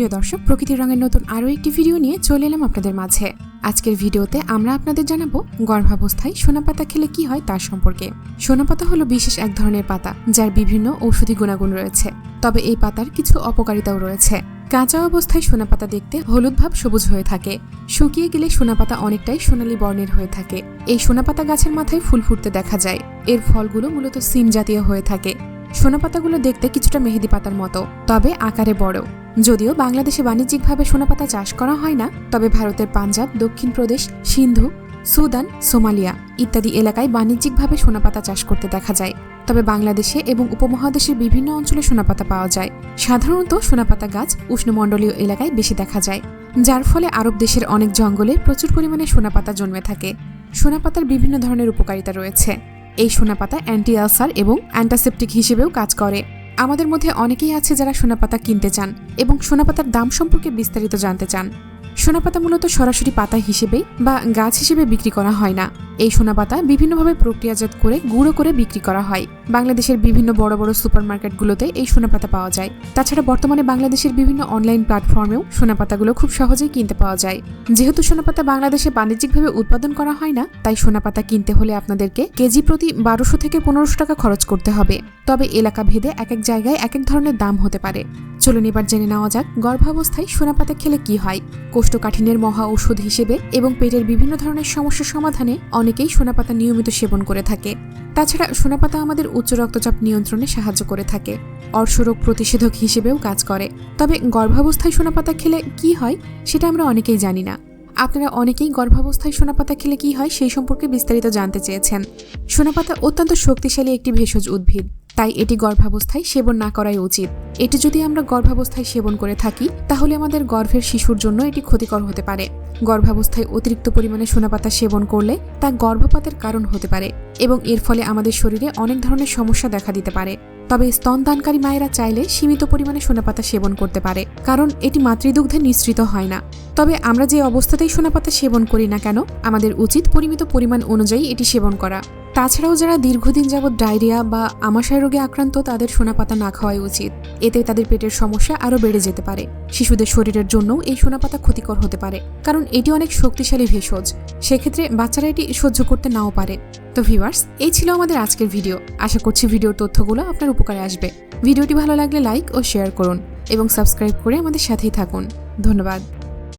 সুপ্রিয় দর্শক, প্রকৃতির রঙের নতুন আরও একটি ভিডিও নিয়ে চলে এলাম আপনাদের মাঝে। আজকের ভিডিওতে আমরা আপনাদের জানাব গর্ভাবস্থায় সোনা পাতা খেলে কি হয় তার সম্পর্কে। সোনা পাতা হলো বিশেষ এক ধরনের পাতা, যার বিভিন্ন ঔষধি গুণাগুণ রয়েছে। তবে এই পাতার কিছু অপকারিতাও রয়েছে। কাঁচা অবস্থায় সোনা পাতা দেখতে হলুদ ভাব সবুজ হয়ে থাকে। শুকিয়ে গেলে সোনা পাতা অনেকটাই সোনালী বর্ণের হয়ে থাকে। এই সোনা পাতা গাছের মাথায় ফুল ফুটতে দেখা যায়। এর ফলগুলো মূলত সিম জাতীয় হয়ে থাকে। সোনা পাতাগুলো দেখতে কিছুটা মেহেদি পাতার মতো, তবে আকারে বড়। যদিও বাংলাদেশে বাণিজ্যিকভাবে সোনা পাতা চাষ করা হয় না, তবে ভারতের পাঞ্জাব, দক্ষিণ প্রদেশ, সিন্ধু, সুদান, সোমালিয়া ইত্যাদি এলাকায় বাণিজ্যিকভাবে সোনাপাতা চাষ করতে দেখা যায়। তবে বাংলাদেশে এবং উপমহাদেশের বিভিন্ন অঞ্চলে সোনাপাতা পাওয়া যায়। সাধারণত সোনাপাতা গাছ উষ্ণমণ্ডলীয় এলাকায় বেশি দেখা যায়, যার ফলে আরব দেশের অনেক জঙ্গলে প্রচুর পরিমাণে সোনাপাতা জন্মে থাকে। সোনাপাতার বিভিন্ন ধরনের উপকারিতা রয়েছে। এই সোনাপাতা অ্যান্টি আলসার এবং অ্যান্টাসেপটিক হিসেবেও কাজ করে। আমাদের মধ্যে অনেকেই আছে যারা সোনাপাতা কিনতে চান এবং সোনাপাতার দাম সম্পর্কে বিস্তারিত জানতে চান। সোনাপাতা মূলত সরাসরি পাতা হিসেবে বা গাছ হিসেবে বিক্রি করা হয় না। এই সোনাপাতা বিভিন্নভাবে প্রক্রিয়াজাত করে গুঁড়ো করে বিক্রি করা হয়। বাংলাদেশের বিভিন্ন বড় বড় সুপারমার্কেটগুলোতে এই সোনাপাতা পাওয়া যায়। তাছাড়া বর্তমানে বাংলাদেশের বিভিন্ন অনলাইন প্ল্যাটফর্মেও সোনাপাতাগুলো খুব সহজেই কিনতে পাওয়া যায়। যেহেতু সোনাপাতা বাংলাদেশে বাণিজ্যিকভাবে উৎপাদন করা হয় না, তাই সোনাপাতা কিনতে হলে আপনাদেরকে কেজি প্রতি বারোশো থেকে পনেরোশো টাকা খরচ করতে হবে। তবে এলাকা ভেদে এক এক জায়গায় এক এক ধরনের দাম হতে পারে। চলুন এবার জেনে নেওয়া যাক গর্ভাবস্থায় সোনাপাতা খেলে কি হয়। কোষ্ঠকাঠিন্যের মহা ঔষধ হিসেবে এবং পেটের বিভিন্ন ধরনের সমস্যা সমাধানে অনেকেই সোনাপাতা নিয়মিত সেবন করে থাকে। তাছাড়া সোনাপাতা আমাদের উচ্চ রক্তচাপ নিয়ন্ত্রণে সাহায্য করে থাকে। অর্শরোগ প্রতিষেধক হিসেবেও কাজ করে। তবে গর্ভাবস্থায় সোনাপাতা খেলে কি হয়, সেটা আমরা অনেকেই জানি না। আপনারা অনেকেই গর্ভাবস্থায় সোনাপাতা খেলে কি হয় সেই সম্পর্কে বিস্তারিত জানতে চেয়েছেন। সোনাপাতা অত্যন্ত শক্তিশালী একটি ভেষজ উদ্ভিদ, তাই এটি গর্ভাবস্থায় সেবন না করাই উচিত। এটি যদি আমরা গর্ভাবস্থায় সেবন করে থাকি, তাহলে আমাদের গর্ভের শিশুর জন্য এটি ক্ষতিকর হতে পারে। গর্ভাবস্থায় অতিরিক্ত পরিমাণে সোনাপাতা সেবন করলে তা গর্ভপাতের কারণ হতে পারে এবং এর ফলে আমাদের শরীরে অনেক ধরনের সমস্যা দেখা দিতে পারে। তবে স্তনদানকারী মায়েরা চাইলে সীমিত পরিমাণে সোনাপাতা সেবন করতে পারে, কারণ এটি মাতৃদুগ্ধে নিঃসৃত হয় না। তবে আমরা যে অবস্থাতেই সোনাপাতা সেবন করি না কেন, আমাদের উচিত পরিমিত পরিমাণ অনুযায়ী এটি সেবন করা। তাছাড়াও যারা দীর্ঘদিন যাবৎ ডায়রিয়া বা আমাশয় রোগে আক্রান্ত, তাদের সোনাপাতা না খাওয়াই উচিত। এতে তাদের পেটের সমস্যা আরও বেড়ে যেতে পারে। শিশুদের শরীরের জন্যও এই সোনাপাতা ক্ষতিকর হতে পারে, কারণ এটি অনেক শক্তিশালী ভেষজ। সেক্ষেত্রে বাচ্চারা এটি সহ্য করতে নাও পারে। তো ভিউয়ার্স এই ছিল আমাদের আজকের ভিডিও আশা করছি ভিডিওর তথ্যগুলো আপনার উপকারে আসবে। ভিডিওটি ভালো লাগলে লাইক ও শেয়ার করুন এবং সাবস্ক্রাইব করে আমাদের সাথেই থাকুন। ধন্যবাদ।